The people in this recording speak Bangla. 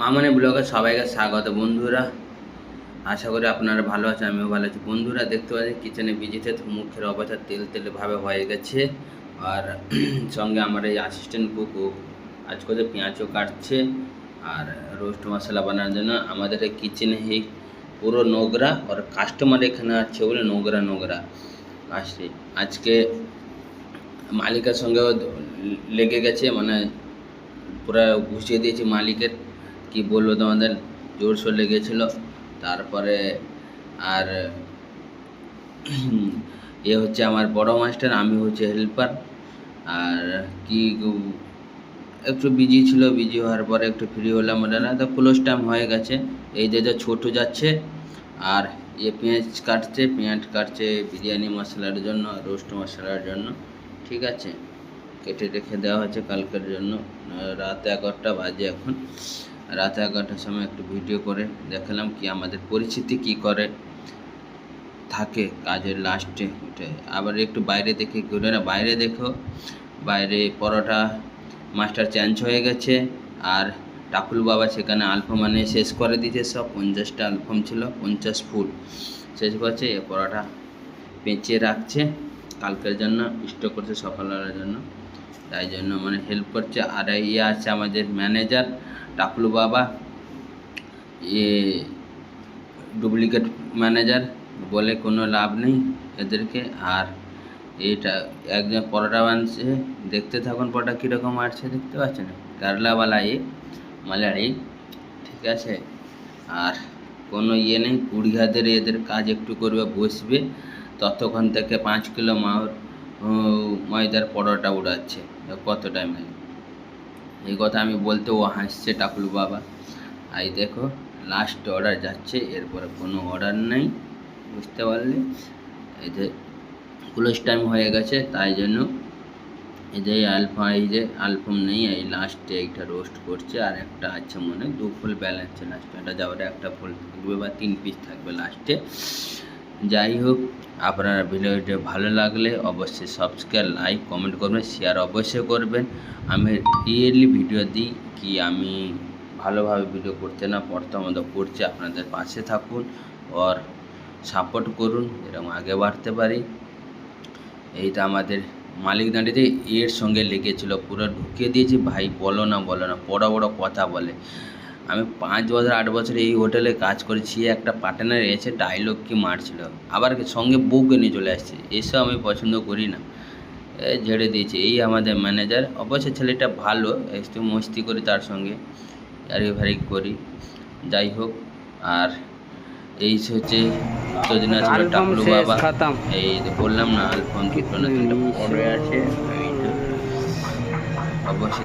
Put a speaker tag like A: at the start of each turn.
A: মামনি ব্লগে সবাইকে স্বাগত বন্ধুরা। আশা করি আপনারা ভালো আছেন, আমিও ভালো আছি। বন্ধুরা, দেখতে পাচ্ছি কিচেনে বিজিতে মুখের অবস্থা তেল তেলে ভাবে হয়ে গেছে। আর সঙ্গে আমার এই অ্যাসিস্ট্যান্ট কুক আজ করে পেঁয়াজও কাটছে আর রোস্ট মশলা বানানোর জন্য আমাদের এই কিচেনে এই পুরো নোংরা আর কাস্টমার এখানে আছে বলে নোংরা নোংরা। আসছে। আজকে মালিকের সঙ্গেও লেগে গেছে মানে পুরো ঘুষিয়ে দিয়েছি মালিকের। কি বলব তোমাদের? জোরসোর লেগেছিল তারপরে আর এ হচ্ছে আমার বড় মাস্টার, আমি হচ্ছে হেল্পার আর কি একটু বিজি ছিল বিজি হওয়ার পরে একটু ফ্রি হলাম। না, তো ক্লোজ টাইম হয়ে গেছে। এই যে যে ছোটো যাচ্ছে। আর এ পেঁয়াজ কাটছে পেঁয়াজ কাটছে বিরিয়ানি মশলার জন্য রোস্ট মশলার জন্য। ঠিক আছে? কেটে রেখে দেওয়া হয়েছে কালকের জন্য। রাত এগারোটা বাজে এখন। রাত এগারোটার সময় একটু ভিডিও করে দেখালাম কি আমাদের পরিস্থিতি কি করে থাকে কাজের লাস্টে, ওটাই। আবার একটু বাইরে দেখে ঘুরে না, বাইরে দেখো, বাইরে পরোটা মাস্টার চেঞ্জ হয়ে গেছে আর টাকুল বাবা সেখানে আলফাম মানে শেষ করে দিয়েছে সব, পঞ্চাশটা আলফাম ছিল, পঞ্চাশ ফুট শেষ করছে এ পরোটা পেঁচিয়ে রাখছে। কালকের জন্য স্টোর করছে সকালবেলার জন্য। তাই জন্য মানে হেল্প করছে। আর ইয়ে আছে আমাদের ম্যানেজার টাকলু বাবা। ইয়ে ডুপ্লিকেট ম্যানেজার বলে কোনো লাভ নেই এদেরকে। আর এটা একজন পরোটা বানছে। দেখতে থাকুন পরোটা কীরকম আসছে, দেখতে পাচ্ছেন? গারলাওয়ালা এ মালাড়ি ঠিক আছে? আর কোনো ইয়ে নেই কুড়ি হাতের এদের কাজ একটু করবে বসবে। ততক্ষণ থেকে পাঁচ কিলো ময়দার পরোটা উড়াচ্ছে। কত টাইম লাগে? এই কথা আমি বলতে ও হাসছে টাকলু বাবা। এই দেখো লাস্ট অর্ডার যাচ্ছে, এরপরে কোনো অর্ডার নেই, বুঝতে পারলে? এই যে ক্লোজ টাইম হয়ে গেছে, তাই জন্য এই যে আলফা এই যে আলফাম নেই, এই লাস্টে এইটা রোস্ট করছে, আর একটা আছে মনে দু ফুল ব্যালেন্স লাস্টে এটা যাওয়ার একটা ফুল থাকবে বা তিন পিস থাকবে লাস্টে যাই হোক আপনার ভিডিওটি ভালো লাগলে অবশ্যই সাবস্ক্রাইব লাইক কমেন্ট করবেন শেয়ার অবশ্যই করবেন। আমি রিয়েলি ভিডিও দিই কি আমি ভালোভাবে ভিডিও করতে না পড়তে প্রথমত করছি আপনাদের পাশে থাকুন ওর সাপোর্ট করুন, এরকম আগে বাড়তে পারি। এইটা আমাদের মালিক দাঁড়িয়ে এর সঙ্গে লেগেছিল, পুরো ঢুকিয়ে দিয়েছি। ভাই বলো না বলো না, বড় বড় কথা বলে। আমি পাঁচ বছর আট বছর এই হোটেলে কাজ করেছি একটা পার্টনার এসে ডায়লগ কি মারছিল। আবার সঙ্গে বউকে নিয়ে চলে আসছে এসব আমি পছন্দ করি না। ঝেড়ে দিয়েছে এই আমাদের ম্যানেজার অবশ্যই ছেলেটা ভালো একটু মস্তি করি তার সঙ্গে আরে ভারি করি যাই হোক। আর এই হচ্ছে ছিল টাকলু বাবা। এই বললাম না আলফোন আছে। অবশ্যই।